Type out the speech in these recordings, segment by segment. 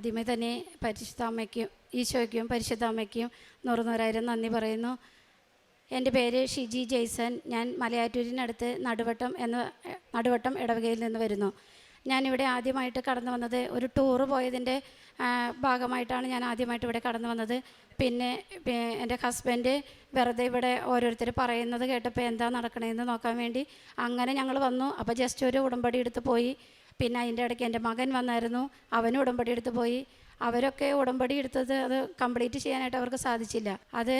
ആദ്യമേ തന്നെ പരിശുദ്ധ അമ്മയ്ക്കും ഈശോയ്ക്കും പരിശുദ്ധ അമ്മയ്ക്കും നൂറുനൂറായിരം നന്ദി പറയുന്നു. എന്റെ പേര് ഷിജി ജെയ്സൺ. ഞാൻ മലയാറ്റൂരിനടുത്ത് നടുവട്ടം എന്ന നടുവട്ടം ഇടവകയിൽ നിന്ന് വരുന്നു. ഞാനിവിടെ ആദ്യമായിട്ട് കടന്നു വന്നത് ഒരു ടൂറ് പോയതിന്റെ ഭാഗമായിട്ടാണ് ഞാൻ ആദ്യമായിട്ട് ഇവിടെ കടന്നു വന്നത്. പിന്നെ എന്റെ ഹസ്ബൻഡ് വെറുതെ ഇവിടെ ഓരോരുത്തർ പറയുന്നത് കേട്ടപ്പോൾ എന്താ നടക്കണതെന്ന് നോക്കാൻ വേണ്ടി അങ്ങനെ ഞങ്ങൾ വന്നു. അപ്പോൾ ജസ്റ്റ് ഒരു ഉടമ്പടി എടുത്ത് പോയി. പിന്നെ അതിന്റെ ഇടയ്ക്ക് എന്റെ മകൻ വന്നായിരുന്നു. അവനും ഉടമ്പടി എടുത്ത് പോയി. അവരൊക്കെ ഉടമ്പടി എടുത്തത് അത് കംപ്ലീറ്റ് ചെയ്യാനായിട്ട് അവർക്ക് സാധിച്ചില്ല. അത്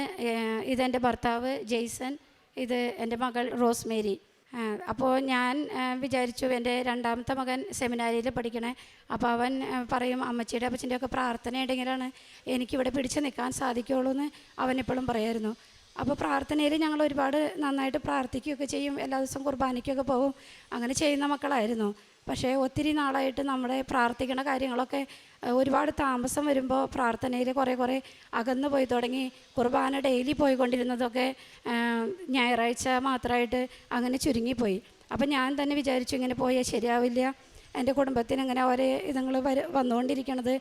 ഇതെന്റെ ഭർത്താവ് ജെയ്സൺ ഇത് എന്റെ മകൾ റോസ്മേരി. അപ്പോൾ ഞാൻ വിചാരിച്ചു എന്റെ രണ്ടാമത്തെ മകൻ സെമിനാരിയിൽ പഠിക്കണേ. അപ്പോൾ അവൻ പറയും അമ്മച്ചിയുടെ അപ്പച്ചന്റെ ഒക്കെ പ്രാർത്ഥന ഉണ്ടെങ്കിലാണ് എനിക്കിവിടെ പിടിച്ചു നിൽക്കാൻ സാധിക്കുകയുള്ളൂ എന്ന് അവൻ എപ്പോഴും പറയായിരുന്നു. അപ്പോൾ പ്രാർത്ഥനയിൽ ഞങ്ങൾ ഒരുപാട് നന്നായിട്ട് പ്രാർത്ഥിക്കുകയൊക്കെ ചെയ്യും. എല്ലാ ദിവസവും കുർബാനയ്ക്കൊക്കെ പോകും. അങ്ങനെ ചെയ്യുന്ന മക്കളായിരുന്നു. പക്ഷേ ഒത്തിരി നാളായിട്ട് നമ്മുടെ പ്രാർത്ഥിക്കുന്ന കാര്യങ്ങളൊക്കെ ഒരുപാട് താമസം വരുമ്പോൾ പ്രാർത്ഥനയിൽ കുറേ കുറേ അകന്നു പോയി തുടങ്ങി കുർബാന ഡെയിലി പോയിക്കൊണ്ടിരുന്നതൊക്കെ ഞായറാഴ്ച മാത്രമായിട്ട് അങ്ങനെ ചുരുങ്ങിപ്പോയി. അപ്പം ഞാൻ തന്നെ വിചാരിച്ചു ഇങ്ങനെ പോയാൽ ശരിയാവില്ല. എന്റെ കുടുംബത്തിന് ഇങ്ങനെ ഓരോ ഇതുങ്ങൾ വര വന്നുകൊണ്ടിരിക്കണത്.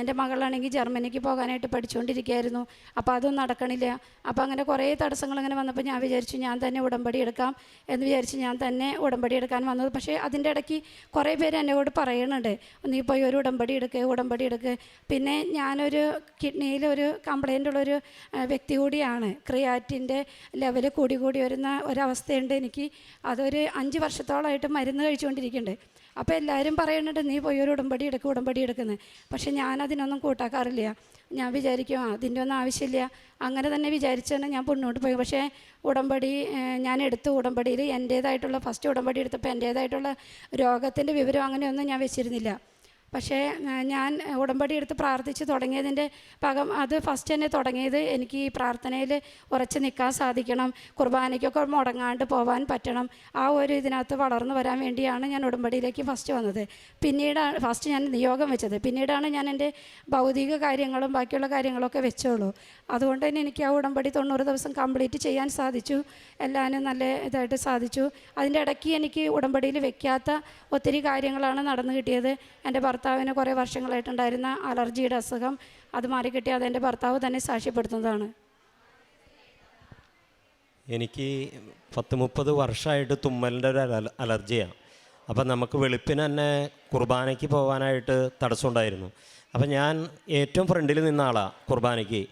എന്റെ മകളാണെങ്കിൽ ജർമ്മനിക്ക് പോകാനായിട്ട് പഠിച്ചുകൊണ്ടിരിക്കുകയായിരുന്നു. അപ്പോൾ അതൊന്നും നടക്കണില്ല. അപ്പോൾ അങ്ങനെ കുറേ തടസ്സങ്ങൾ ഇങ്ങനെ വന്നപ്പോൾ ഞാൻ വിചാരിച്ചു ഞാൻ തന്നെ ഉടമ്പടി എടുക്കാം എന്ന് വിചാരിച്ച് ഞാൻ തന്നെ ഉടമ്പടി എടുക്കാൻ വന്നത്. പക്ഷേ അതിന്റെ ഇടയ്ക്ക് കുറേ പേര് എന്നോട് പറയുന്നുണ്ട് നീ പോയി ഒരു ഉടമ്പടി എടുക്കുക ഉടമ്പടി എടുക്കുക പിന്നെ ഞാനൊരു കിഡ്നിയിലൊരു കംപ്ലൈന്റ് ഉള്ളൊരു വ്യക്തി കൂടിയാണ്. ക്രിയാറ്റിന്റെ ലെവൽ കൂടി കൂടി വരുന്ന ഒരവസ്ഥയുണ്ട് എനിക്ക്. അതൊരു അഞ്ച് വർഷത്തോളമായിട്ട് മരുന്ന് കഴിച്ചുകൊണ്ടിരിക്കുന്നുണ്ട്. അപ്പോൾ എല്ലാവരും പറയുന്നുണ്ട് നീ പോയി ഒരു ഉടമ്പടി എടുക്കുക ഉടമ്പടി എടുക്കുന്നത് പക്ഷെ ഞാൻ അതിനൊന്നും കൂട്ടാക്കാറില്ല. ഞാൻ വിചാരിക്കും അതിന്റെ ഒന്നും ആവശ്യമില്ല. അങ്ങനെ തന്നെ വിചാരിച്ചാണ് ഞാൻ മുന്നോട്ട് പോയി. പക്ഷേ ഉടമ്പടി ഞാൻ എടുത്തു ഉടമ്പടിയിൽ എന്റേതായിട്ടുള്ള ഫസ്റ്റ് ഉടമ്പടി എടുത്തപ്പോൾ എന്റേതായിട്ടുള്ള രോഗത്തിന്റെ വിവരം അങ്ങനെയൊന്നും ഞാൻ വെച്ചിരുന്നില്ല. പക്ഷേ ഞാൻ ഉടമ്പടി എടുത്ത് പ്രാർത്ഥിച്ച് തുടങ്ങിയതിന്റെ പകം അത് ഫസ്റ്റ് തന്നെ തുടങ്ങിയത് എനിക്ക് ഈ പ്രാർത്ഥനയിൽ ഉറച്ചു നിൽക്കാൻ സാധിക്കണം കുർബാനയ്ക്കൊക്കെ മുടങ്ങാണ്ട് പോകാൻ പറ്റണം. ആ ഒരു ഇതിനകത്ത് വളർന്നു വരാൻ വേണ്ടിയാണ് ഞാൻ ഉടമ്പടിയിലേക്ക് ഫസ്റ്റ് വന്നത്. പിന്നീടാണ് ഫസ്റ്റ് ഞാൻ നിയോഗം വെച്ചത്. പിന്നീടാണ് ഞാൻ എന്റെ ഭൗതിക കാര്യങ്ങളും ബാക്കിയുള്ള കാര്യങ്ങളൊക്കെ വെച്ചോളൂ. അതുകൊണ്ട് തന്നെ എനിക്ക് ആ ഉടമ്പടി തൊണ്ണൂറ് ദിവസം കംപ്ലീറ്റ് ചെയ്യാൻ സാധിച്ചു. എല്ലാവരും നല്ല ഇതായിട്ട് സാധിച്ചു. അതിന്റെ ഇടയ്ക്ക് എനിക്ക് ഉടമ്പടിയിൽ വെക്കാത്ത ഒത്തിരി കാര്യങ്ങളാണ് നടന്നു കിട്ടിയത്. എന്റെ ഭർത്താവിന് കുറേ വർഷങ്ങളായിട്ടുണ്ടായിരുന്ന അലർജിയുടെ അസുഖം അത് മാറി കിട്ടി അതെന്റെ ഭർത്താവ് തന്നെ സാക്ഷ്യപ്പെടുത്തുന്നതാണ്. എനിക്ക് പത്ത് മുപ്പത് വർഷമായിട്ട് തുമ്മലിന്റെ ഒരു അല അലർജിയാണ്. അപ്പം നമുക്ക് വെളുപ്പിന് തന്നെ കുർബാനയ്ക്ക് പോകാനായിട്ട് തടസ്സമുണ്ടായിരുന്നു. അപ്പം ഞാൻ ഏറ്റവും ഫ്രണ്ടിൽ നിന്ന ആളാണ് കുർബാനയ്ക്ക്.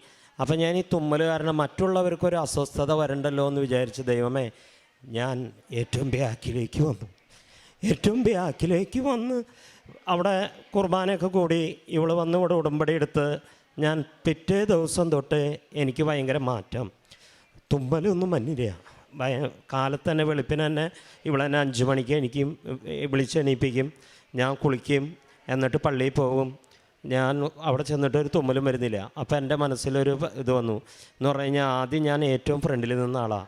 അപ്പം ഞാൻ ഈ തുമ്മൽ കാരണം മറ്റുള്ളവർക്ക് ഒരു അസ്വസ്ഥത വരണ്ടല്ലോ എന്ന് വിചാരിച്ച് ദൈവമേ ഞാൻ ഏറ്റവും ബാക്കിലേക്ക് വന്നു. ഏറ്റവും ബാക്കിലേക്ക് വന്ന് അവിടെ കുർബാനയൊക്കെ കൂടി ഇവൾ വന്ന് ഇവിടെ ഉടമ്പടി എടുത്ത് ഞാൻ പിറ്റേ ദിവസം തൊട്ട് എനിക്ക് ഭയങ്കര മാറ്റം. തുമ്മലൊന്നും മഞ്ഞില്ല ഭയ കാലത്ത് തന്നെ വെളുപ്പിന് തന്നെ ഇവിടെ തന്നെ അഞ്ച് മണിക്ക് എനിക്ക് വിളിച്ച് എണീപ്പിക്കും. ഞാൻ കുളിക്കും എന്നിട്ട് പള്ളിയിൽ പോകും. ഞാൻ അവിടെ ചെന്നിട്ട് ഒരു തുമ്മലും വരുന്നില്ല. അപ്പോൾ എന്റെ മനസ്സിലൊരു ഇത് വന്നു. എന്ന് പറഞ്ഞു കഴിഞ്ഞാൽ ആദ്യം ഞാൻ ഏറ്റവും ഫ്രണ്ടിൽ നിന്ന ആളാണ്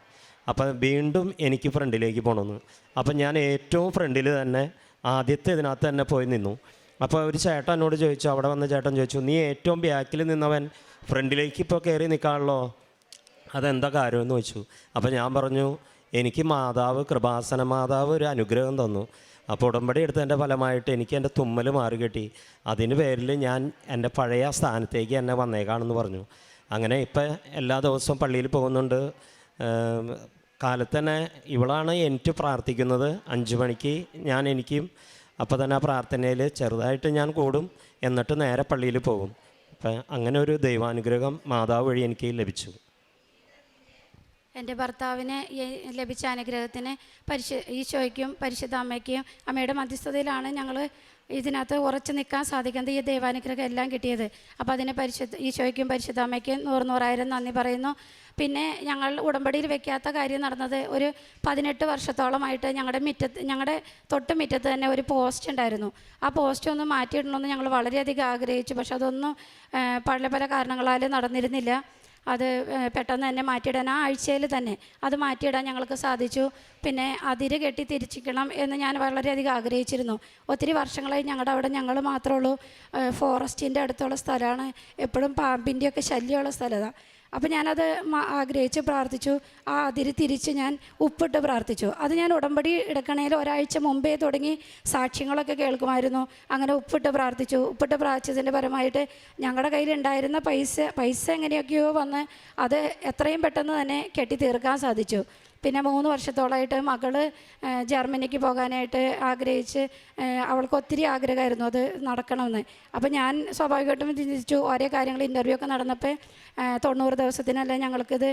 അപ്പം വീണ്ടും എനിക്ക് ഫ്രണ്ടിലേക്ക് പോകണമെന്ന് അപ്പം ഞാൻ ഏറ്റവും ഫ്രണ്ടിൽ തന്നെ ആദ്യത്തെ ഇതിനകത്ത് തന്നെ പോയി നിന്നു. അപ്പോൾ ഒരു ചേട്ടൻ എന്നോട് ചോദിച്ചു അവിടെ വന്ന ചേട്ടൻ ചോദിച്ചു നീ ഏറ്റവും ബാക്കിൽ നിന്നവൻ ഫ്രണ്ടിലേക്ക് ഇപ്പോൾ കയറി നിൽക്കാണല്ലോ? അതെന്താ കാര്യമെന്ന് ചോദിച്ചു. അപ്പോൾ ഞാൻ പറഞ്ഞു എനിക്ക് മാതാവ് കൃപാസന മാതാവ് ഒരു അനുഗ്രഹം തന്നു. അപ്പോൾ ഉടമ്പടി എടുത്തതിന്റെ ഫലമായിട്ട് എനിക്ക് എന്റെ തുമ്മൽ മാറി കിട്ടി. അതിന് പേരിൽ ഞാൻ എന്റെ പഴയ സ്ഥാനത്തേക്ക് എന്നെ വന്നേക്കാണെന്ന് പറഞ്ഞു. അങ്ങനെ ഇപ്പം എല്ലാ ദിവസവും പള്ളിയിൽ പോകുന്നുണ്ട്. കാലത്ത് തന്നെ ഇവളാണ് എനിക്ക് പ്രാർത്ഥിക്കുന്നത്. അഞ്ച് മണിക്ക് ഞാൻ എനിക്കും അപ്പോൾ തന്നെ ആ പ്രാർത്ഥനയിൽ ചെറുതായിട്ട് ഞാൻ കൂടും. എന്നിട്ട് നേരെ പള്ളിയിൽ പോകും. അപ്പം അങ്ങനെ ഒരു ദൈവാനുഗ്രഹം മാതാവ് വഴി എനിക്ക് ലഭിച്ചു. എന്റെ ഭർത്താവിന് ലഭിച്ച അനുഗ്രഹത്തിന് പരിശു ഈശോയ്ക്കും പരിശുദ്ധ അമ്മയ്ക്കും അമ്മയുടെ മധ്യസ്ഥതയിലാണ് ഞങ്ങൾ ഇതിനകത്ത് ഉറച്ചു നിൽക്കാൻ സാധിക്കുന്നത് ഈ ദൈവാനുഗ്രഹം എല്ലാം കിട്ടിയത്. അപ്പോൾ അതിന് പരിശുദ്ധ ഈശോയ്ക്കും പരിശുദ്ധ അമ്മയ്ക്കും നൂറ് നൂറായിരം നന്ദി പറയുന്നു. പിന്നെ ഞങ്ങൾ ഉടമ്പടിയിൽ വെക്കാത്ത കാര്യം നടന്നത് ഒരു പതിനെട്ട് വർഷത്തോളമായിട്ട് ഞങ്ങളുടെ മുറ്റത്ത് ഞങ്ങളുടെ തൊട്ട് മുറ്റത്ത് തന്നെ ഒരു പോസ്റ്റ് ഉണ്ടായിരുന്നു. ആ പോസ്റ്റ് ഒന്ന് മാറ്റിയിടണമെന്ന് ഞങ്ങൾ വളരെയധികം ആഗ്രഹിച്ചു. പക്ഷെ അതൊന്നും പല പല കാരണങ്ങളാൽ നടന്നിരുന്നില്ല. അത് പെട്ടെന്ന് തന്നെ മാറ്റിയിടാൻ ആ ആഴ്ചയിൽ തന്നെ അത് മാറ്റിയിടാൻ ഞങ്ങൾക്ക് സാധിച്ചു. പിന്നെ അതിര് കെട്ടി തിരിച്ചിക്കണം എന്ന് ഞാൻ വളരെയധികം ആഗ്രഹിച്ചിരുന്നു. ഒത്തിരി വർഷങ്ങളായി ഞങ്ങളുടെ അവിടെ ഞങ്ങൾ മാത്രമേ ഉള്ളൂ. ഫോറസ്റ്റിന്റെ അടുത്തുള്ള സ്ഥലമാണ്. എപ്പോഴും പാമ്പിന്റെയൊക്കെ ശല്യമുള്ള സ്ഥലമാണ് അപ്പോൾ ഞാനത് ആഗ്രഹിച്ച് പ്രാർത്ഥിച്ചു. ആ അതിരി തിരിച്ച് ഞാൻ ഉപ്പിട്ട് പ്രാർത്ഥിച്ചു. അത് ഞാൻ ഉടമ്പടി എടുക്കണേൽ ഒരാഴ്ച മുമ്പേ തുടങ്ങി സാക്ഷ്യങ്ങളൊക്കെ കേൾക്കുമായിരുന്നു. അങ്ങനെ ഉപ്പിട്ട് പ്രാർത്ഥിച്ചു. ഉപ്പിട്ട് പ്രാർത്ഥിച്ചതിന്റെ പരമായിട്ട് ഞങ്ങളുടെ കയ്യിലുണ്ടായിരുന്ന പൈസ പൈസ എങ്ങനെയൊക്കെയോ വന്ന് അത് എത്രയും പെട്ടെന്ന് തന്നെ കെട്ടി തീർക്കാൻ സാധിച്ചു. പിന്നെ മൂന്ന് വർഷത്തോളമായിട്ട് മകൾ ജർമ്മനിക്ക് പോകാനായിട്ട് ആഗ്രഹിച്ച് അവൾക്ക് ഒത്തിരി ആഗ്രഹമായിരുന്നു അത് നടക്കണമെന്ന്. അപ്പോൾ ഞാൻ സ്വാഭാവികമായിട്ടും ചിന്തിച്ചു ഓരോ കാര്യങ്ങൾ ഇന്റർവ്യൂ ഒക്കെ നടന്നപ്പോൾ തൊണ്ണൂറ് ദിവസത്തിനല്ലേ ഞങ്ങൾക്കിത്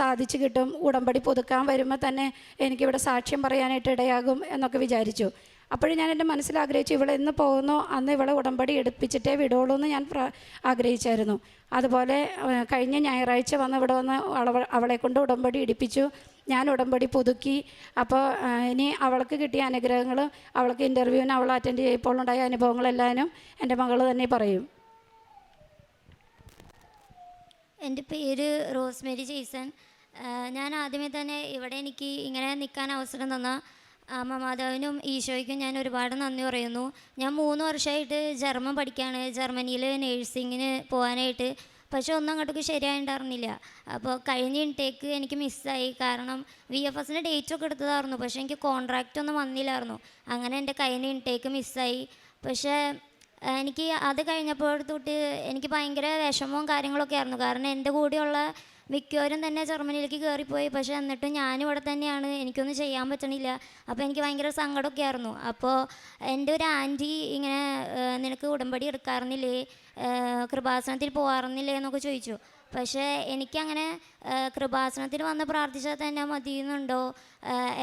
സാധിച്ചു കിട്ടും ഉടമ്പടി പുതുക്കാൻ വരുമ്പോൾ തന്നെ എനിക്കിവിടെ സാക്ഷ്യം പറയാനായിട്ട് ഇടയാകും എന്നൊക്കെ വിചാരിച്ചു. അപ്പോഴും ഞാൻ എന്റെ മനസ്സിൽ ആഗ്രഹിച്ചു ഇവിടെ എന്ന് പോകുന്നോ അന്ന് ഇവളെ ഉടമ്പടി എടുപ്പിച്ചിട്ടേ വിടുള്ളൂ എന്ന് ഞാൻ ആഗ്രഹിച്ചായിരുന്നു. അതുപോലെ കഴിഞ്ഞ ഞായറാഴ്ച വന്ന് ഇവിടെ വന്ന് അവളെ കൊണ്ട് ഉടമ്പടി ഇടിപ്പിച്ചു. ഞാൻ ഉടമ്പടി പുതുക്കി. അപ്പോൾ ഇനി അവൾക്ക് കിട്ടിയ അനുഗ്രഹങ്ങൾ അവൾക്ക് ഇന്റർവ്യൂവിന് അവൾ അറ്റൻഡ് ചെയ്യപ്പോൾ ഉണ്ടായ അനുഭവങ്ങളെല്ലാവരും എന്റെ മകൾ തന്നെ പറയും. എന്റെ പേര് റോസ്മേരി ജെയ്സൺ. ഞാൻ ആദ്യമേ തന്നെ ഇവിടെ എനിക്ക് ഇങ്ങനെ നിൽക്കാൻ അവസരം തന്ന അമ്മ മാതാവിനും ഈശോയ്ക്കും ഞാൻ ഒരുപാട് നന്ദി പറയുന്നു. ഞാൻ മൂന്ന് വർഷമായിട്ട് ജർമ്മൻ പഠിക്കുകയാണ്. ജർമ്മനിയിൽ നേഴ്സിങ്ങിന് പോകാനായിട്ട് പക്ഷെ ഒന്നും അങ്ങോട്ടേക്ക് ശരിയായിട്ടുണ്ടായിരുന്നില്ല അപ്പോൾ കഴിഞ്ഞ ഇൻടേക്ക് എനിക്ക് മിസ്സായി കാരണം വി എഫ് എസിന്റെ ഡേറ്റ് ഒക്കെ എടുത്തതായിരുന്നു. പക്ഷേ എനിക്ക് കോൺട്രാക്റ്റ് ഒന്നും വന്നില്ലായിരുന്നു. അങ്ങനെ എന്റെ കഴിഞ്ഞ ഇൻടേക്ക് മിസ്സായി പക്ഷേ എനിക്ക് അത് കഴിഞ്ഞപ്പോൾ തൊട്ട് എനിക്ക് ഭയങ്കര വിഷമവും കാര്യങ്ങളൊക്കെ ആയിരുന്നു. കാരണം എന്റെ കൂടെയുള്ള മിക്കവരും തന്നെ ജർമ്മനിയിലേക്ക് കയറിപ്പോയി പക്ഷേ എന്നിട്ടും ഞാനും ഇവിടെ തന്നെയാണ്. എനിക്കൊന്നും ചെയ്യാൻ പറ്റണില്ല. അപ്പോൾ എനിക്ക് ഭയങ്കര സങ്കടമൊക്കെ ആയിരുന്നു. അപ്പോൾ എന്റെ ഒരു ആന്റി ഇങ്ങനെ നിനക്ക് ഉടമ്പടി എടുക്കാറുന്നില്ലേ? കൃപാസനത്തിൽ പോകാറുന്നില്ലേ എന്നൊക്കെ ചോദിച്ചു. പക്ഷേ എനിക്കങ്ങനെ കൃപാസനത്തിൽ വന്ന് പ്രാർത്ഥിച്ചാൽ തന്നെ മതിയെന്നുണ്ടോ?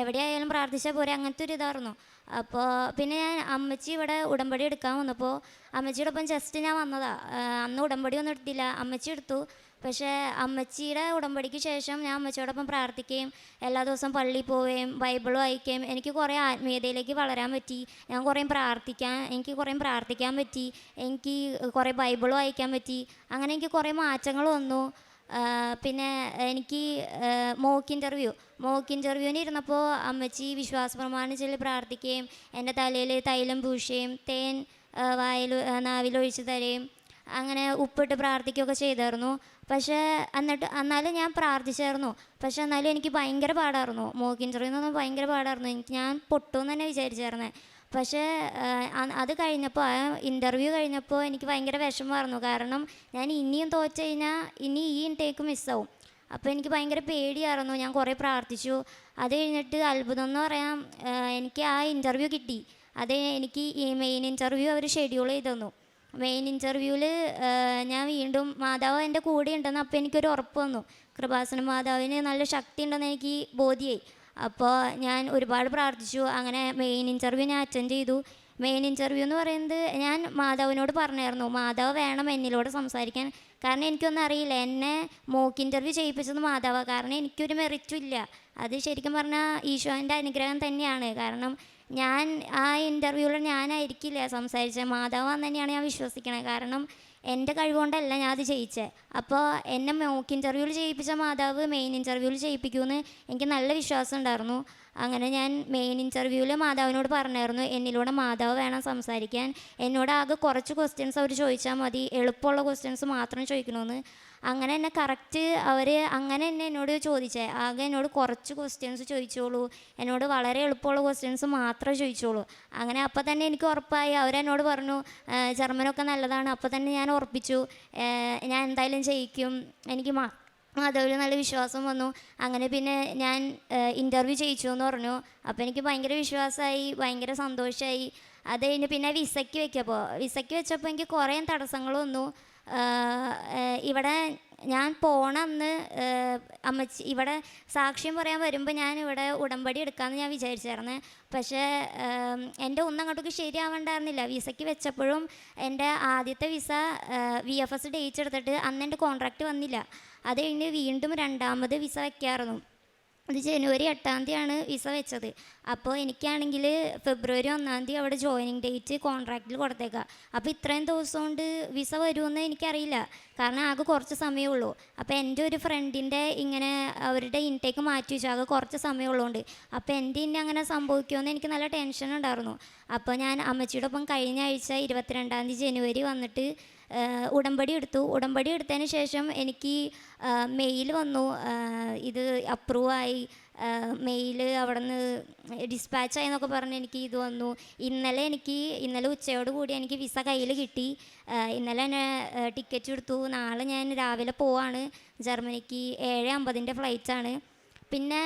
എവിടെയായാലും പ്രാർത്ഥിച്ചാൽ പോരെ. അങ്ങനത്തെ ഒരു ഇതായിരുന്നു. അപ്പോൾ പിന്നെ ഞാൻ അമ്മച്ചി ഇവിടെ ഉടമ്പടി എടുക്കാൻ വന്നപ്പോൾ അമ്മച്ചിയോടൊപ്പം ജസ്റ്റ് ഞാൻ വന്നതാണ് അന്ന് ഉടമ്പടി ഒന്നും എടുത്തില്ല. അമ്മച്ചി എടുത്തു. പക്ഷേ അമ്മച്ചിയുടെ ഉടമ്പടിക്ക് ശേഷം ഞാൻ അമ്മച്ചിയോടൊപ്പം പ്രാർത്ഥിക്കുകയും എല്ലാ ദിവസവും പള്ളിയിൽ പോവുകയും ബൈബിൾ വായിക്കുകയും എനിക്ക് കുറേ ആത്മീയതയിലേക്ക് വളരാൻ പറ്റി. ഞാൻ കുറേ പ്രാർത്ഥിക്കാൻ എനിക്ക് കുറേ പ്രാർത്ഥിക്കാൻ പറ്റി. എനിക്ക് കുറേ ബൈബിൾ വായിക്കാൻ പറ്റി. അങ്ങനെ എനിക്ക് കുറേ മാറ്റങ്ങൾ വന്നു. പിന്നെ എനിക്ക് മോക്ക് ഇന്റർവ്യൂ മോക്ക് ഇന്റർവ്യൂവിന് ഇരുന്നപ്പോൾ അമ്മച്ചി വിശ്വാസ പ്രമാണം ചൊല്ലി പ്രാർത്ഥിക്കുകയും എന്റെ തലയിൽ തൈലം പൂശുകയും തേൻ വായിൽ നാവിലൊഴിച്ച് തരുകയും അങ്ങനെ ഉപ്പിട്ട് പ്രാർത്ഥിക്കുകയൊക്കെ ചെയ്തായിരുന്നു. പക്ഷേ എന്നിട്ട് എന്നാലും ഞാൻ പ്രാർത്ഥിച്ചായിരുന്നു. പക്ഷെ എന്നാലും എനിക്ക് ഭയങ്കര പാടായിരുന്നു. മോക്ക് ഇന്റർവ്യൂ എന്നൊന്നും ഭയങ്കര പാടായിരുന്നു. എനിക്ക് ഞാൻ പൊട്ടുമെന്ന് തന്നെ വിചാരിച്ചായിരുന്നേ. പക്ഷേ അത് കഴിഞ്ഞപ്പോൾ ആ ഇന്റർവ്യൂ കഴിഞ്ഞപ്പോൾ എനിക്ക് ഭയങ്കര വിഷമമായിരുന്നു. കാരണം ഞാൻ ഇനിയും തോച്ചു കഴിഞ്ഞാൽ ഇനി ഈ ഇൻടേക്ക് മിസ്സാവും അപ്പോൾ എനിക്ക് ഭയങ്കര പേടിയായിരുന്നു. ഞാൻ കുറേ പ്രാർത്ഥിച്ചു. അത് കഴിഞ്ഞിട്ട് അത്ഭുതം എന്ന് പറയാം എനിക്ക് ആ ഇന്റർവ്യൂ കിട്ടി. അത് എനിക്ക് ഈ മെയിൻ ഇന്റർവ്യൂ അവർ ഷെഡ്യൂൾ ചെയ്തു തന്നു. മെയിൻ ഇന്റർവ്യൂവിൽ ഞാൻ വീണ്ടും മാതാവ് എന്റെ കൂടെ ഉണ്ടെന്ന് അപ്പോൾ എനിക്കൊരു ഉറപ്പ് വന്നു. കൃപാസന മാതാവിന് നല്ല ശക്തി ഉണ്ടെന്ന് എനിക്ക് ബോധ്യമായി അപ്പോൾ ഞാൻ ഒരുപാട് പ്രാർത്ഥിച്ചു. അങ്ങനെ മെയിൻ ഇന്റർവ്യൂ ഞാൻ അറ്റൻഡ് ചെയ്തു. മെയിൻ ഇന്റർവ്യൂ എന്ന് പറയുന്നത് ഞാൻ മാതാവിനോട് പറഞ്ഞായിരുന്നു. മാതാവ് വേണം എന്നിലൂടെ സംസാരിക്കാൻ. കാരണം എനിക്കൊന്നും അറിയില്ല. എന്നെ മോക്ക് ഇന്റർവ്യൂ ചെയ്യിപ്പിച്ചത് മാതാവാണ് കാരണം എനിക്കൊരു മെറിറ്റും ഇല്ല. അത് ശരിക്കും പറഞ്ഞാൽ ഈശോന്റെ അനുഗ്രഹം തന്നെയാണ്. കാരണം ഞാൻ ആ ഇന്റർവ്യൂവിൽ ഞാനായിരിക്കില്ല സംസാരിച്ചത് മാതാവാന്ന് തന്നെയാണ് ഞാൻ വിശ്വസിക്കണത് കാരണം എന്റെ കഴിവുകൊണ്ടല്ല ഞാൻ അത് ജയിച്ചത് അപ്പോൾ എന്നെ മോക്ക് ഇന്റർവ്യൂവിൽ ചെയ്യിപ്പിച്ച മാതാവ് മെയിൻ ഇന്റർവ്യൂവിൽ ചെയ്യിപ്പിക്കുമെന്ന് എനിക്ക് നല്ല വിശ്വാസം ഉണ്ടായിരുന്നു. അങ്ങനെ ഞാൻ മെയിൻ ഇന്റർവ്യൂവിൽ മാതാവിനോട് പറഞ്ഞായിരുന്നു എന്നിലൂടെ മാതാവ് വേണം സംസാരിക്കാൻ. എന്നോട് ആകെ കുറച്ച് ക്വസ്റ്റ്യൻസ് അവർ ചോദിച്ചാൽ മതി. എളുപ്പമുള്ള ക്വസ്റ്റ്യൻസ് മാത്രം ചോദിക്കണമെന്ന് അങ്ങനെ എന്നെ കറക്റ്റ് അവർ അങ്ങനെ എന്നെ എന്നോട് ചോദിച്ചേ. ആകെ എന്നോട് കുറച്ച് ക്വസ്റ്റ്യൻസ് ചോദിച്ചോളൂ. എന്നോട് വളരെ എളുപ്പമുള്ള ക്വസ്റ്റ്യൻസ് മാത്രമേ ചോദിച്ചോളൂ. അങ്ങനെ അപ്പോൾ തന്നെ എനിക്ക് ഉറപ്പായി. അവരെന്നോട് പറഞ്ഞു "ആ, ജർമ്മനൊക്കെ നല്ലതാണ്. അപ്പോൾ തന്നെ ഞാൻ ഉറപ്പിച്ചു. ഞാൻ എന്തായാലും ജയിക്കും. എനിക്ക് മാ അതൊരു നല്ല വിശ്വാസം വന്നു. അങ്ങനെ പിന്നെ ഞാൻ ഇന്റർവ്യൂ ചെയ്യിച്ചു എന്ന് പറഞ്ഞു. അപ്പോൾ എനിക്ക് ഭയങ്കര വിശ്വാസമായി ഭയങ്കര സന്തോഷമായി അത് കഴിഞ്ഞ് പിന്നെ വിസയ്ക്ക് വെക്കപ്പോൾ വിസയ്ക്ക് വെച്ചപ്പോൾ എനിക്ക് കുറേ തടസ്സങ്ങൾ വന്നു. ഇവിടെ ഞാൻ പോണ അന്ന് അമ്മച്ചി ഇവിടെ സാക്ഷ്യം പറയാൻ വരുമ്പോൾ ഞാൻ ഇവിടെ ഉടമ്പടി എടുക്കാമെന്ന് ഞാൻ വിചാരിച്ചായിരുന്നു. പക്ഷേ എന്റെ ഒന്നും അങ്ങോട്ടേക്ക് ശരിയാവണ്ടായിരുന്നില്ല. വിസയ്ക്ക് വെച്ചപ്പോഴും എന്റെ ആദ്യത്തെ visa V F S date എടുത്തിട്ട് അന്ന് എന്റെ കോൺട്രാക്റ്റ് വന്നില്ല. അത് കഴിഞ്ഞ് വീണ്ടും രണ്ടാമത് വിസ വയ്ക്കായിരുന്നു ഇത് ജനുവരി എട്ടാം തീയതിയാണ് വിസ വെച്ചത്. അപ്പോൾ എനിക്കാണെങ്കിൽ ഫെബ്രുവരി ഒന്നാം തീയതി അവിടെ ജോയിനിങ് ഡേറ്റ് കോൺട്രാക്റ്റിൽ കൊടുത്തേക്കുക അപ്പോൾ ഇത്രയും ദിവസം കൊണ്ട് വിസ വരുമെന്ന് എനിക്കറിയില്ല. കാരണം ആകെ കുറച്ച് സമയമേ ഉള്ളൂ. അപ്പോൾ എന്റെ ഒരു ഫ്രണ്ടിന്റെ ഇങ്ങനെ അവരുടെ ഇൻടേക്ക് മാറ്റി വെച്ചു. ആകെ കുറച്ച് സമയമുള്ളതുകൊണ്ട് അപ്പോൾ എന്റെ ഇനി അങ്ങനെ സംഭവിക്കുമെന്ന് എനിക്ക് നല്ല ടെൻഷൻ ഉണ്ടായിരുന്നു. അപ്പോൾ ഞാൻ അമ്മച്ചിയുടെ ഒപ്പം കഴിഞ്ഞ ആഴ്ച ഇരുപത്തിരണ്ടാം തീയതി ജനുവരി വന്നിട്ട് ഉടമ്പടി എടുത്തു. ഉടമ്പടി എടുത്തതിന് ശേഷം എനിക്ക് മെയിൽ വന്നു. ഇത് അപ്രൂവായി മെയിൽ അവിടെ നിന്ന് ഡിസ്പാച്ച് ആയി എന്നൊക്കെ പറഞ്ഞ് എനിക്ക് ഇത് വന്നു. ഇന്നലെ എനിക്ക് ഇന്നലെ ഉച്ചയോട് കൂടി എനിക്ക് വിസ കയ്യിൽ കിട്ടി. ഇന്നലെ തന്നെ ടിക്കറ്റ് എടുത്തു. നാളെ ഞാൻ രാവിലെ പോവാണ്. ജർമ്മനിക്ക് ഏഴ് അമ്പതിന്റെ ഫ്ലൈറ്റാണ് പിന്നെ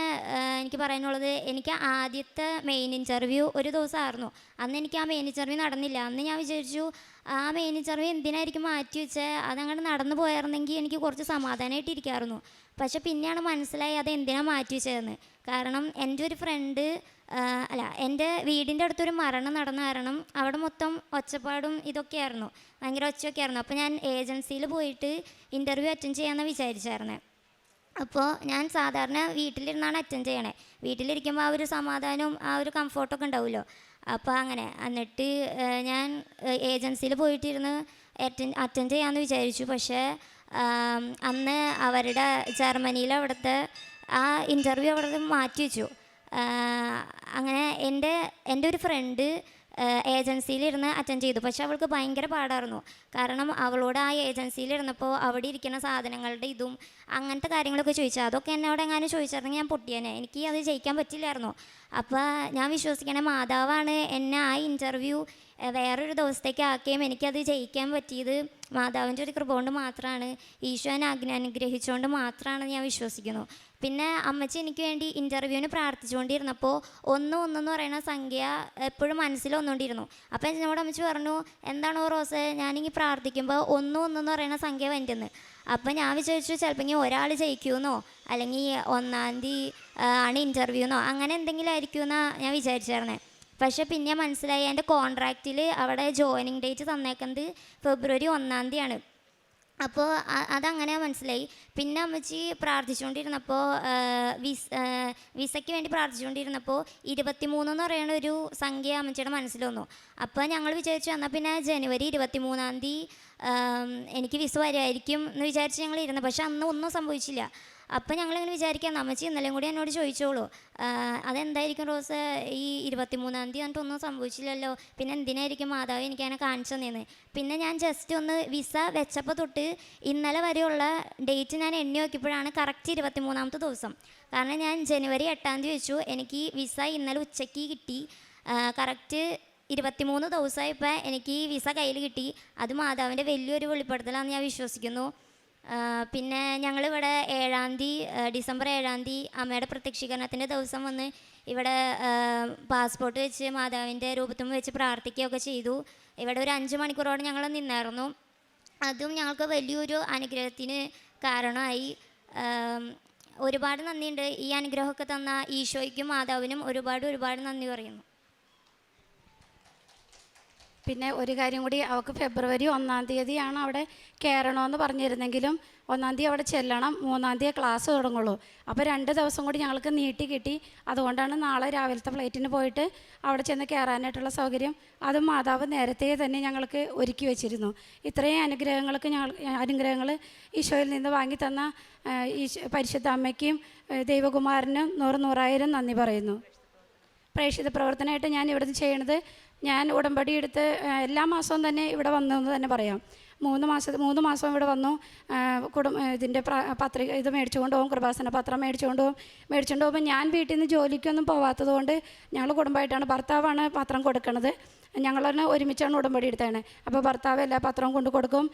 എനിക്ക് പറയാനുള്ളത് എനിക്ക് ആദ്യത്തെ മെയിൻ ഇന്റർവ്യൂ ഒരു ദിവസമായിരുന്നു. അന്ന് എനിക്ക് ആ മെയിൻ ഇന്റർവ്യൂ നടന്നില്ല. അന്ന് ഞാൻ വിചാരിച്ചു ആ ഇന്റർവ്യൂ എന്തിനായിരിക്കും മാറ്റി വെച്ചത് അതങ്ങോട്ട് നടന്നു പോയായിരുന്നെങ്കിൽ എനിക്ക് കുറച്ച് സമാധാനമായിട്ട് ഇരിക്കാമായിരുന്നു പക്ഷെ പിന്നെയാണ് മനസ്സിലായി അത് എന്തിനാണ് മാറ്റി വെച്ചതെന്ന് കാരണം എന്റെ ഒരു ഫ്രണ്ട് അല്ല എന്റെ വീടിന്റെ അടുത്തൊരു മരണം നടന്ന കാരണം അവിടെ മൊത്തം ഒച്ചപ്പാടും ഇതൊക്കെയായിരുന്നു. ഭയങ്കര ഒച്ചയൊക്കെ ആയിരുന്നു അപ്പോൾ ഞാൻ ഏജൻസിയിൽ പോയിട്ട് ഇന്റർവ്യൂ അറ്റൻഡ് ചെയ്യാമെന്ന് വിചാരിച്ചായിരുന്നു. അപ്പോൾ ഞാൻ സാധാരണ വീട്ടിലിരുന്നാണ് അറ്റൻഡ് ചെയ്യണേ. വീട്ടിലിരിക്കുമ്പോൾ ആ ഒരു സമാധാനവും ആ ഒരു കംഫോർട്ടൊക്കെ ഉണ്ടാവുമല്ലോ. അപ്പോൾ അങ്ങനെ എന്നിട്ട് ഞാൻ ഏജൻസിയിൽ പോയിട്ടിരുന്ന് അറ്റൻഡ് അറ്റൻഡ് ചെയ്യാമെന്ന് വിചാരിച്ചു. പക്ഷേ അന്ന് അവരുടെ ജർമ്മനിയിൽ അവിടുത്തെ ആ ഇന്റർവ്യൂ അവിടെ മാറ്റി വെച്ചു അങ്ങനെ എന്റെ എന്റെ ഒരു ഫ്രണ്ട് ഏജൻസിയിലിരുന്ന് അറ്റൻഡ് ചെയ്തു. പക്ഷെ അവൾക്ക് ഭയങ്കര പാടായിരുന്നു. കാരണം അവളോട് ആ ഏജൻസിയിലിരുന്നപ്പോൾ അവിടെ ഇരിക്കുന്ന സാധനങ്ങളുടെ ഇതും അങ്ങനത്തെ കാര്യങ്ങളൊക്കെ ചോദിച്ചു. അതൊക്കെ എന്നോട് എങ്ങാനും ചോദിച്ചിരുന്നെങ്കിൽ ഞാൻ പൊട്ടിയേനെ. എനിക്ക് അത് ജയിക്കാൻ പറ്റില്ലായിരുന്നു. അപ്പോൾ ഞാൻ വിശ്വസിക്കണേ മാതാവാണ് എന്നെ ആ ഇന്റർവ്യൂ വേറൊരു ദിവസത്തേക്ക് ആക്കുകയും എനിക്കത് ജയിക്കാൻ പറ്റിയത് മാതാവിന്റെ ഒരു കൃപ കൊണ്ട് മാത്രമാണ് ഈശോ എന്നെ അനുഗ്രഹിച്ചുകൊണ്ട് മാത്രമാണ് ഞാൻ വിശ്വസിക്കുന്നു. പിന്നെ അമ്മച്ചി എനിക്ക് വേണ്ടി ഇന്റർവ്യൂവിന് പ്രാർത്ഥിച്ചുകൊണ്ടിരുന്നപ്പോൾ ഒന്ന് ഒന്നെന്ന് പറയുന്ന സംഖ്യ എപ്പോഴും മനസ്സിൽ വന്നുകൊണ്ടിരുന്നു. അപ്പോൾ എന്നോട് അമ്മച്ചി പറഞ്ഞു എന്താണോ റോസ് ഞാനിങ്ങനെ പ്രാർത്ഥിക്കുമ്പോൾ ഒന്ന് ഒന്നെന്ന് പറയുന്ന സംഖ്യ വന്റെന്ന് അപ്പം ഞാൻ വിചാരിച്ചു ചിലപ്പോൾ ഇനി ഒരാൾ ജയിക്കുമെന്നോ അല്ലെങ്കിൽ ഒന്നാം തീയതി ആണ് ഇന്റർവ്യൂന്നോ അങ്ങനെ എന്തെങ്കിലും ആയിരിക്കുമെന്നാണ് ഞാൻ വിചാരിച്ചിരുന്നത് പക്ഷേ പിന്നെ മനസ്സിലായി എന്റെ കോൺട്രാക്റ്റിൽ അവിടെ ജോയിനിങ് ഡേറ്റ് തന്നേക്കുന്നത് ഫെബ്രുവരി ഒന്നാം തീയതിയാണ് അപ്പോൾ അതങ്ങനെ മനസ്സിലായി. പിന്നെ അമ്മച്ചി പ്രാർത്ഥിച്ചുകൊണ്ടിരുന്നപ്പോൾ വിസ വിസയ്ക്ക് വേണ്ടി പ്രാർത്ഥിച്ചുകൊണ്ടിരുന്നപ്പോൾ ഇരുപത്തിമൂന്ന് എന്ന് പറയുന്ന ഒരു സംഖ്യ അമ്മച്ചിയുടെ മനസ്സിൽ വന്നു. അപ്പോൾ ഞങ്ങൾ വിചാരിച്ചു എന്നാൽ പിന്നെ ജനുവരി ഇരുപത്തി മൂന്നാം തീയതി എനിക്ക് വിസ വരുമായിരിക്കും എന്ന് വിചാരിച്ച് ഞങ്ങൾ ഇരുന്നു. പക്ഷെ അന്ന് ഒന്നും സംഭവിച്ചില്ല. അപ്പം ഞങ്ങളിങ്ങനെ വിചാരിക്കാം അമ്മച്ചി ഇന്നലെയും കൂടി എന്നോട് ചോദിച്ചോളൂ. അതെന്തായിരിക്കും റോസ്? ഈ ഇരുപത്തിമൂന്നാം തീയതി എന്നിട്ട് ഒന്നും സംഭവിച്ചില്ലല്ലോ. പിന്നെ എന്തിനായിരിക്കും മാതാവ് എനിക്ക് അങ്ങനെ കാണിച്ചു തന്നേന്ന്? പിന്നെ ഞാൻ ജസ്റ്റ് ഒന്ന് വിസ വെച്ചപ്പോൾ തൊട്ട് ഇന്നലെ വരെയുള്ള ഡേറ്റ് ഞാൻ എണ്ണി നോക്കിയപ്പോഴാണ് കറക്റ്റ് ഇരുപത്തിമൂന്നാമത്തെ ദിവസം. കാരണം ഞാൻ ജനുവരി എട്ടാം തീയതി വെച്ചു. എനിക്ക് വിസ ഇന്നലെ ഉച്ചയ്ക്ക് കിട്ടി. കറക്റ്റ് ഇരുപത്തിമൂന്ന് ദിവസമായപ്പോൾ എനിക്ക് വിസ കയ്യിൽ കിട്ടി. അത് മാതാവിന്റെ വലിയൊരു വെളിപ്പെടുത്തലാണെന്ന് ഞാൻ വിശ്വസിക്കുന്നു. പിന്നെ ഞങ്ങളിവിടെ ഏഴാം തീയതി ഡിസംബർ ഏഴാം തീയതി അമ്മയുടെ പ്രത്യക്ഷീകരണത്തിന്റെ ദിവസം വന്ന് ഇവിടെ പാസ്പോർട്ട് വെച്ച് മാതാവിന്റെ രൂപത്തും വെച്ച് പ്രാർത്ഥിക്കുകയൊക്കെ ചെയ്തു. ഇവിടെ ഒരു അഞ്ച് മണിക്കൂറോടെ ഞങ്ങൾ നിന്നായിരുന്നു. അതും ഞങ്ങൾക്ക് വലിയൊരു അനുഗ്രഹത്തിന് കാരണമായി. ഒരുപാട് നന്ദിയുണ്ട്. ഈ അനുഗ്രഹമൊക്കെ തന്ന ഈശോയ്ക്കും മാതാവിനും ഒരുപാട് ഒരുപാട് നന്ദി പറയുന്നു. പിന്നെ ഒരു കാര്യം കൂടി അവൾക്ക് ഫെബ്രുവരി ഒന്നാം തീയതിയാണ് അവിടെ കയറണമെന്ന് പറഞ്ഞിരുന്നെങ്കിലും ഒന്നാം തീയതി അവിടെ ചെല്ലണം മൂന്നാം തീയതി ക്ലാസ് തുടങ്ങുള്ളൂ. അപ്പോൾ രണ്ട് ദിവസം കൂടി ഞങ്ങൾക്ക് നീട്ടി കിട്ടി. അതുകൊണ്ടാണ് നാളെ രാവിലത്തെ ഫ്ലൈറ്റിന് പോയിട്ട് അവിടെ ചെന്ന് കയറാനായിട്ടുള്ള സൗകര്യം. അത് മാതാവ് നേരത്തെ തന്നെ ഞങ്ങൾക്ക് ഒരുക്കി വെച്ചിരുന്നു. ഇത്രയും അനുഗ്രഹങ്ങൾക്ക് ഞങ്ങൾ അനുഗ്രഹങ്ങൾ ഈശോയിൽ നിന്ന് വാങ്ങി തന്ന ഈശോ പരിശുദ്ധ അമ്മയ്ക്കും ദൈവകുമാരനും നൂറ് നൂറായിരം നന്ദി പറയുന്നു. പ്രേക്ഷിത പ്രവർത്തനമായിട്ട് ഞാൻ ഇവിടുന്ന് ചെയ്യണത് ഞാൻ ഉടമ്പടി എടുത്ത് എല്ലാ മാസവും തന്നെ ഇവിടെ വന്നു എന്ന് തന്നെ പറയാം. മൂന്ന് മാസം മൂന്ന് മാസം ഇവിടെ വന്നു. കുടും ഇതിന്റെ പത്രിക ഇത് മേടിച്ചുകൊണ്ട് പോകും കൃപാസന പത്രം മേടിച്ചുകൊണ്ട് പോകും മേടിച്ചുകൊണ്ട് പോകുമ്പോൾ ഞാൻ വീട്ടിൽ നിന്ന് ജോലിക്കൊന്നും പോവാത്തത് കൊണ്ട് ഞങ്ങൾ കുടുംബമായിട്ടാണ് ഭർത്താവാണ് പത്രം കൊടുക്കണത്. ഞങ്ങൾ തന്നെ ഒരുമിച്ചാണ് ഉടമ്പടി എടുത്തതാണ്. അപ്പോൾ ഭർത്താവ് എല്ലാ പത്രവും കൊണ്ട് കൊടുക്കും.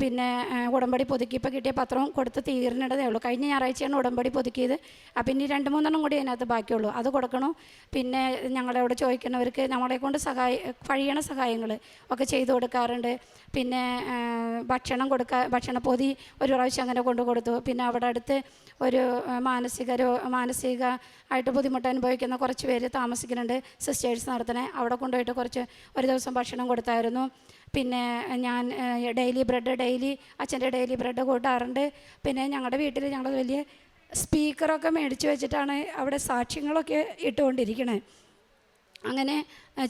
പിന്നെ ഉടമ്പടി പുതുക്കി ഇപ്പോൾ കിട്ടിയ പത്രവും കൊടുത്ത് തീർന്നിടതേ ഉള്ളൂ. കഴിഞ്ഞ ഞായറാഴ്ചയാണ് ഉടമ്പടി പുതുക്കിയത്. അപ്പം ഇനി രണ്ട് മൂന്നെണ്ണം കൂടി അതിനകത്ത് ബാക്കിയുള്ളൂ. അത് കൊടുക്കണം? പിന്നെ ഞങ്ങളോട് ചോദിക്കുന്നവർക്ക് നമ്മളെ കൊണ്ട് സഹായ കഴിയണ സഹായങ്ങൾ ഒക്കെ ചെയ്തു കൊടുക്കാറുണ്ട്. പിന്നെ ഭക്ഷണം കൊടുക്കുക ഭക്ഷണപ്പൊതി ഒരു പ്രാവശ്യം അങ്ങനെ കൊണ്ടു കൊടുത്തു. പിന്നെ അവിടെ അടുത്ത് ഒരു മാനസിക രോ മാനസിക ആയിട്ട് ബുദ്ധിമുട്ട് അനുഭവിക്കുന്ന കുറച്ച് പേര് താമസിക്കുന്നുണ്ട്. സിസ്റ്റേഴ്സ് നടത്തണേ അവിടെ കൊണ്ടുപോയിട്ട് കുറച്ച് ഒരു ദിവസം ഭക്ഷണം കൊടുത്തായിരുന്നു. പിന്നെ ഞാൻ ഡെയിലി ബ്രെഡ് ഡെയിലി അച്ഛന്റെ ഡെയിലി ബ്രെഡ് കൂട്ടാറുണ്ട്. പിന്നെ ഞങ്ങളുടെ വീട്ടിൽ ഞങ്ങൾ വലിയ സ്പീക്കറൊക്കെ മേടിച്ച് വെച്ചിട്ടാണ് അവിടെ സാക്ഷ്യങ്ങളൊക്കെ ഇട്ടുകൊണ്ടിരിക്കണേ. അങ്ങനെ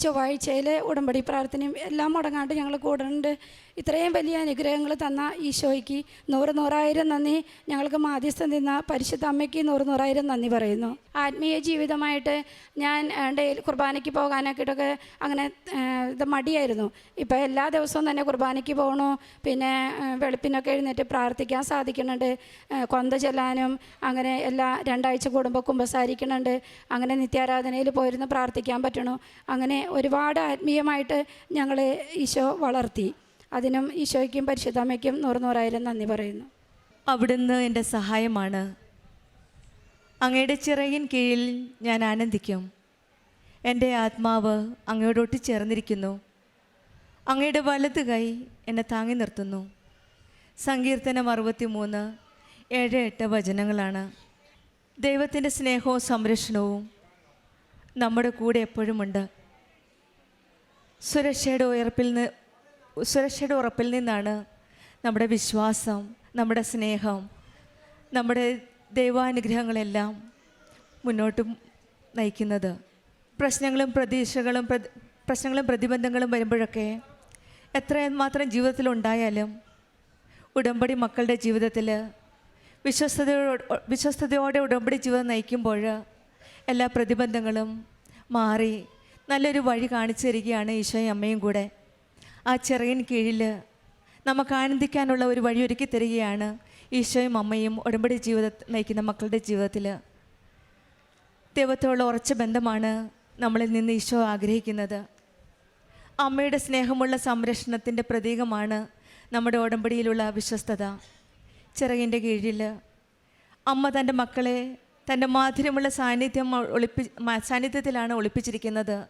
ചൊവ്വാഴ്ചയിൽ ഉടമ്പടി പ്രാർത്ഥനയും എല്ലാം മുടങ്ങാണ്ട് ഞങ്ങൾ കൂടുന്നുണ്ട് ഇത്രയും വലിയ അനുഗ്രഹങ്ങൾ തന്ന ഈശോയ്ക്ക് നൂറ് നൂറായിരം നന്ദി. ഞങ്ങൾക്ക് മാധ്യസ്ഥം നിന്ന പരിശുദ്ധ അമ്മയ്ക്ക് നൂറ് നൂറായിരം നന്ദി പറയുന്നു. ആത്മീയ ജീവിതമായിട്ട് ഞാൻ ഡെയിലി കുർബാനയ്ക്ക് പോകാനൊക്കെയിട്ടൊക്കെ അങ്ങനെ ഇത് മടിയായിരുന്നു. ഇപ്പോൾ എല്ലാ ദിവസവും തന്നെ കുർബാനയ്ക്ക് പോകണു പിന്നെ വെളുപ്പിനൊക്കെ എഴുന്നേറ്റ് പ്രാർത്ഥിക്കാൻ സാധിക്കുന്നുണ്ട്. കൊന്ത ചെല്ലാനും അങ്ങനെ എല്ലാ രണ്ടാഴ്ച കൂടുമ്പോൾ കുമ്പസാരിക്കുന്നുണ്ട്. അങ്ങനെ നിത്യാരാധനയിൽ പോയിരുന്ന് പ്രാർത്ഥിക്കാൻ പറ്റണു. അങ്ങനെ ഒരുപാട് ആത്മീയമായിട്ട് ഞങ്ങൾ ഈശോ വളർത്തി. അതിനും ഈശോയ്ക്കും പരിശുദ്ധമ്മയ്ക്കും നൂറ് നൂറായിരം നന്ദി പറയുന്നു. അവിടുന്ന് എന്റെ സഹായമാണ്. അങ്ങയുടെ ചിറകിൻ കീഴിൽ ഞാൻ ആനന്ദിക്കും. എന്റെ ആത്മാവ് അങ്ങയോടൊട്ട് ചേർന്നിരിക്കുന്നു. അങ്ങയുടെ വലത് കൈ എന്നെ താങ്ങി നിർത്തുന്നു. സങ്കീർത്തനം അറുപത്തി മൂന്ന് ഏഴ് എട്ട് വചനങ്ങളാണ്. ദൈവത്തിന്റെ സ്നേഹവും സംരക്ഷണവും നമ്മുടെ കൂടെ എപ്പോഴുമുണ്ട്. സുരക്ഷയുടെ ഉയർപ്പിൽ നിന്ന് സുരക്ഷയുടെ ഉറപ്പിൽ നിന്നാണ് നമ്മുടെ വിശ്വാസം നമ്മുടെ സ്നേഹം നമ്മുടെ ദൈവാനുഗ്രഹങ്ങളെല്ലാം മുന്നോട്ട് നയിക്കുന്നത്. പ്രശ്നങ്ങളും പ്രതീക്ഷകളും പ്രശ്നങ്ങളും പ്രതിബന്ധങ്ങളും വരുമ്പോഴൊക്കെ എത്രമാത്രം ജീവിതത്തിലുണ്ടായാലും ഉടമ്പടി മക്കളുടെ ജീവിതത്തിൽ വിശ്വസ്തയോട് വിശ്വസ്തയോടെ ഉടമ്പടി ജീവിതം നയിക്കുമ്പോൾ എല്ലാ പ്രതിബന്ധങ്ങളും മാറി നല്ലൊരു വഴി കാണിച്ചു തരികയാണ് ഈശോയും അമ്മയും കൂടെ. ആ ചെറിയൻ കീഴിൽ നമുക്ക് ആനന്ദിക്കാനുള്ള ഒരു വഴി ഒരുക്കി തരികയാണ് ഈശോയും അമ്മയും ഉടമ്പടി ജീവിത നയിക്കുന്ന മക്കളുടെ ജീവിതത്തിൽ ദൈവത്തോടുള്ള ഉറച്ച ബന്ധമാണ് നമ്മളിൽ നിന്ന് ഈശോ ആഗ്രഹിക്കുന്നത്. അമ്മയുടെ സ്നേഹമുള്ള സംരക്ഷണത്തിന്റെ പ്രതീകമാണ് നമ്മുടെ ഉടമ്പടിയിലുള്ള വിശ്വസ്തത. ചിറകിന്റെ കീഴിൽ അമ്മ തന്റെ മക്കളെ തന്റെ മാധുര്യമുള്ള സാന്നിധ്യം ഒളിപ്പി സാന്നിധ്യത്തിലാണ് ഒളിപ്പിച്ചിരിക്കുന്നത്.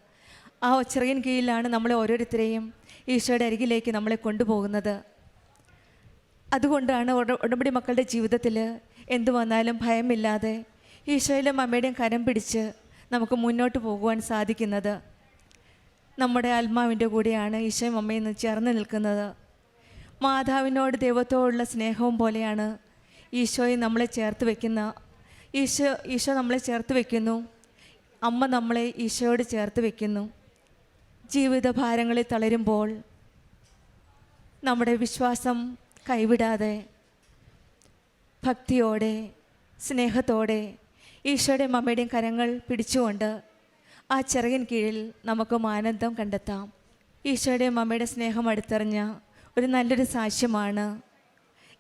ആ ഒച്ചറിയൻ കീഴിലാണ് നമ്മളെ ഓരോരുത്തരെയും ഈശോയുടെ അരികിലേക്ക് നമ്മളെ കൊണ്ടുപോകുന്നത്. അതുകൊണ്ടാണ് ഉട- ഉടമ്പടി മക്കളുടെ ജീവിതത്തിൽ എന്തു വന്നാലും ഭയമില്ലാതെ ഈശോയിലും അമ്മയുടെയും കരം പിടിച്ച് നമുക്ക് മുന്നോട്ട് പോകുവാൻ സാധിക്കുന്നത്. നമ്മുടെ ആത്മാവിന്റെ കൂടെയാണ് ഈശോയും അമ്മയും ചേർന്ന് നിൽക്കുന്നത്. മാതാവിനോട് ദൈവത്തോടുള്ള സ്നേഹവും പോലെയാണ് ഈശോയെ നമ്മളെ ചേർത്ത് വെക്കുന്ന ഈശോ ഈശോ നമ്മളെ ചേർത്ത് വെക്കുന്നു. അമ്മ നമ്മളെ ഈശോയോട് ചേർത്ത് വെക്കുന്നു. ജീവിത ഭാരങ്ങളിൽ തളരുമ്പോൾ നമ്മുടെ വിശ്വാസം കൈവിടാതെ ഭക്തിയോടെ സ്നേഹത്തോടെ ഈശോയുടെ അമ്മയുടെയും കരങ്ങൾ പിടിച്ചുകൊണ്ട് ആ ചിറകിൻ കീഴിൽ നമുക്ക് ആനന്ദം കണ്ടെത്താം. ഈശോയുടെയും അമ്മയുടെ സ്നേഹം അടുത്തറിഞ്ഞ ഒരു നല്ലൊരു സാക്ഷ്യമാണ്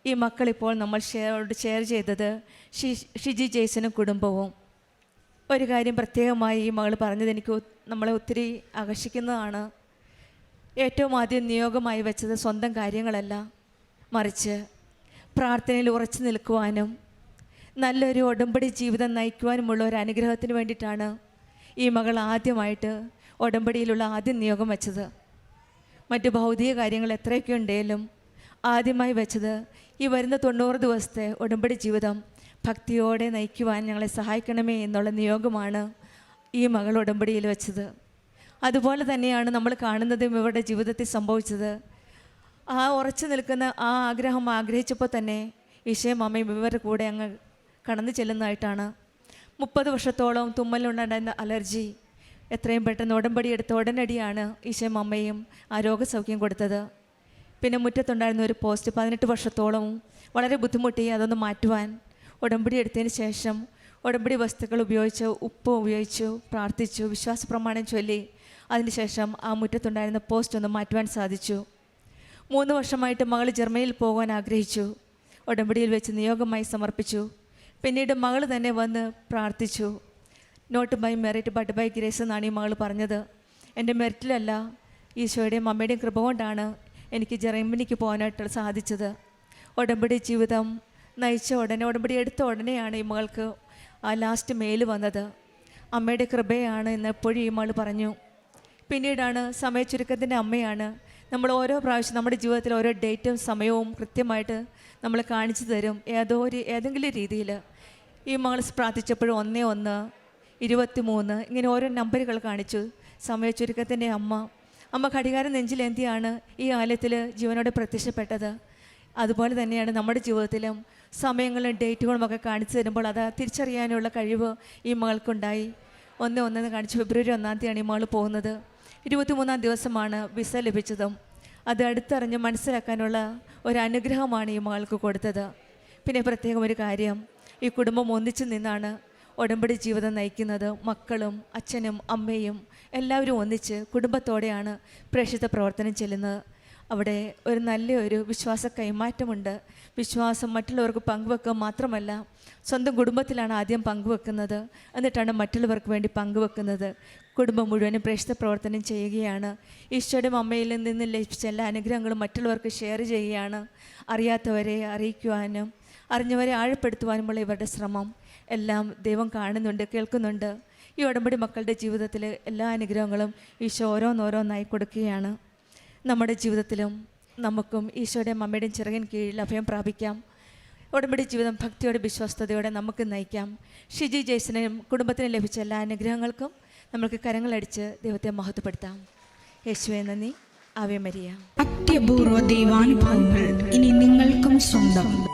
ഈ മക്കളിപ്പോൾ നമ്മൾ ഷെയറോട് ഷെയർ ചെയ്തത് ഷിജി ജെയ്സനും കുടുംബവും. ഒരു കാര്യം പ്രത്യേകമായി ഈ മകൾ പറഞ്ഞത് എനിക്ക് നമ്മളെ ഒത്തിരി ആകർഷിക്കുന്നതാണ്. ഏറ്റവും ആദ്യം നിയോഗമായി വെച്ചത് സ്വന്തം കാര്യങ്ങളല്ല മറിച്ച് പ്രാർത്ഥനയിൽ ഉറച്ചു നിൽക്കുവാനും നല്ലൊരു ഉടമ്പടി ജീവിതം നയിക്കുവാനുമുള്ള ഒരു അനുഗ്രഹത്തിന് വേണ്ടിയിട്ടാണ് ഈ മകൾ ആദ്യമായിട്ട് ഉടമ്പടിയിലുള്ള ആദ്യം നിയോഗം വെച്ചത്. മറ്റ് ഭൗതിക കാര്യങ്ങൾ എത്രയൊക്കെ ഉണ്ടെങ്കിലും ആദ്യമായി വെച്ചത് ഈ വരുന്ന തൊണ്ണൂറ് ദിവസത്തെ ഉടമ്പടി ജീവിതം ഭക്തിയോടെ നയിക്കുവാൻ ഞങ്ങളെ സഹായിക്കണമേ എന്നുള്ള നിയോഗമാണ് ഈ മകൾ ഉടമ്പടിയിൽ വെച്ചത്. അതുപോലെ തന്നെയാണ് നമ്മൾ കാണുന്നതും ഇവരുടെ ജീവിതത്തിൽ സംഭവിച്ചത്. ആ ഉറച്ചു നിൽക്കുന്ന ആ ആഗ്രഹം ആഗ്രഹിച്ചപ്പോൾ തന്നെ ഈശയും അമ്മയും ഇവരുടെ കൂടെ അങ്ങ് കടന്നു ചെല്ലുന്നതായിട്ടാണ്. മുപ്പത് വർഷത്തോളം തുമ്മലുണ്ടായിരുന്ന അലർജി എത്രയും പെട്ടെന്ന് ഉടമ്പടി എടുത്ത ഉടനടിയാണ് ഈശയും അമ്മയും ആ രോഗസൗഖ്യം കൊടുത്തത്. പിന്നെ മുറ്റത്തുണ്ടായിരുന്ന ഒരു പോസ്റ്റ് പതിനെട്ട് വർഷത്തോളം വളരെ ബുദ്ധിമുട്ടി അതൊന്ന് മാറ്റുവാൻ ഉടമ്പടി എടുത്തതിന് ശേഷം ഉടമ്പടി വസ്തുക്കൾ ഉപയോഗിച്ച് ഉപ്പ് ഉപയോഗിച്ചു പ്രാർത്ഥിച്ചു വിശ്വാസ പ്രമാണം ചൊല്ലി അതിനുശേഷം ആ മുറ്റത്തുണ്ടായിരുന്ന പോസ്റ്റ് ഒന്ന് മാറ്റുവാൻ സാധിച്ചു. മൂന്ന് വർഷമായിട്ട് മകൾ ജർമ്മനിയിൽ പോകാൻ ആഗ്രഹിച്ചു. ഉടമ്പടിയിൽ വെച്ച് നിയോഗമായി സമർപ്പിച്ചു. പിന്നീട് മകൾ തന്നെ വന്ന് പ്രാർത്ഥിച്ചു. Not by merit but by grace എന്നാണ് ഈ മകൾ പറഞ്ഞത്. എന്റെ മെറിറ്റിലല്ല ഈശോയുടെയും അമ്മയുടെയും കൃപ കൊണ്ടാണ് എനിക്ക് ജർമ്മനിക്ക് പോകാനായിട്ട് സാധിച്ചത്. ഉടമ്പടി ജീവിതം നയിച്ച ഉടനെ ഉടമ്പടി എടുത്ത ഉടനെയാണ് ഈ മകൾക്ക് ആ ലാസ്റ്റ് മെയിൽ വന്നത്. അമ്മയുടെ കൃപയാണ് എന്ന് എപ്പോഴും ഈ മകൾ പറഞ്ഞു. പിന്നീടാണ് സമയച്ചുരുക്കത്തിന്റെ അമ്മയാണ്. നമ്മൾ ഓരോ പ്രാവശ്യം നമ്മുടെ ജീവിതത്തിൽ ഓരോ ഡേറ്റും സമയവും കൃത്യമായിട്ട് നമ്മൾ കാണിച്ചു തരും. ഏതോ ഒരു ഏതെങ്കിലും രീതിയിൽ ഈ മകൾ പ്രാർത്ഥിച്ചപ്പോഴും ഒന്നേ ഒന്ന് ഇരുപത്തി മൂന്ന് ഇങ്ങനെ ഓരോ നമ്പറുകൾ കാണിച്ചു. സമയച്ചുരുക്കത്തിന്റെ അമ്മ അമ്മ ഘടികാരം നെഞ്ചിലേന്തിയാണ് ഈ ആലയത്തിൽ ജീവനോട് പ്രത്യക്ഷപ്പെട്ടത്? അതുപോലെ തന്നെയാണ് നമ്മുടെ ജീവിതത്തിലും സമയങ്ങളും ഡേറ്റുകളും ഒക്കെ കാണിച്ചു തരുമ്പോൾ അത് തിരിച്ചറിയാനുള്ള കഴിവ് ഈ മകൾക്കുണ്ടായി. ഒന്ന് ഒന്നെന്ന് കാണിച്ച് ഫെബ്രുവരി ഒന്നാം തീയതിയാണ് ഈ മകൾ പോകുന്നത്. ഇരുപത്തിമൂന്നാം ദിവസമാണ് വിസ ലഭിച്ചതും. അത് അടുത്തറിഞ്ഞ് മനസ്സിലാക്കാനുള്ള ഒരു അനുഗ്രഹമാണ് ഈ മകൾക്ക് കൊടുത്തത്. പിന്നെ പ്രത്യേകം ഒരു കാര്യം. ഈ കുടുംബം ഒന്നിച്ചു നിന്നാണ് ഉടമ്പടി ജീവിതം നയിക്കുന്നത് മക്കളും അച്ഛനും അമ്മയും എല്ലാവരും ഒന്നിച്ച് കുടുംബത്തോടെയാണ് പ്രേക്ഷിത പ്രവർത്തനം ചെല്ലുന്നത്. അവിടെ ഒരു നല്ലൊരു വിശ്വാസ കൈമാറ്റമുണ്ട്. വിശ്വാസം മറ്റുള്ളവർക്ക് പങ്കുവെക്കുക മാത്രമല്ല സ്വന്തം കുടുംബത്തിലാണ് ആദ്യം പങ്കുവെക്കുന്നത്. എന്നിട്ടാണ് മറ്റുള്ളവർക്ക് വേണ്ടി പങ്കുവെക്കുന്നത്. കുടുംബം മുഴുവനും പ്രേക്ഷിത പ്രവർത്തനം ചെയ്യുകയാണ്. ഈശോയുടെ അമ്മയിൽ നിന്ന് ലഭിച്ച എല്ലാ അനുഗ്രഹങ്ങളും മറ്റുള്ളവർക്ക് ഷെയർ ചെയ്യുകയാണ്. അറിയാത്തവരെ അറിയിക്കുവാനും അറിഞ്ഞവരെ ആഴപ്പെടുത്തുവാനുമുള്ള ഇവരുടെ ശ്രമം. എല്ലാം ദൈവം കാണുന്നുണ്ട് കേൾക്കുന്നുണ്ട്. ഈ ഉടമ്പടി മക്കളുടെ ജീവിതത്തിൽ എല്ലാ അനുഗ്രഹങ്ങളും ഈശോ ഓരോന്നോരോന്നായി കൊടുക്കുകയാണ്. നമ്മുടെ ജീവിതത്തിലും നമുക്കും ഈശോയുടെ അമ്മയുടെയും ചിറകിൻ കീഴിൽ അഭയം പ്രാപിക്കാം. ഉടമ്പടി ജീവിതം ഭക്തിയോടെ വിശ്വസ്തയോടെ നമുക്ക് നയിക്കാം. ഷിജി ജയ്സനും കുടുംബത്തിന് ലഭിച്ച എല്ലാ അനുഗ്രഹങ്ങൾക്കും നമുക്ക് കരങ്ങളടിച്ച് ദൈവത്തെ മഹത്വപ്പെടുത്താം. യേശുവെ നന്ദി. അവയമരിയ മരിയ. അത്യപൂർവ ദൈവാനുഭവങ്ങൾ ഇനി നിങ്ങൾക്കും സ്വന്തം.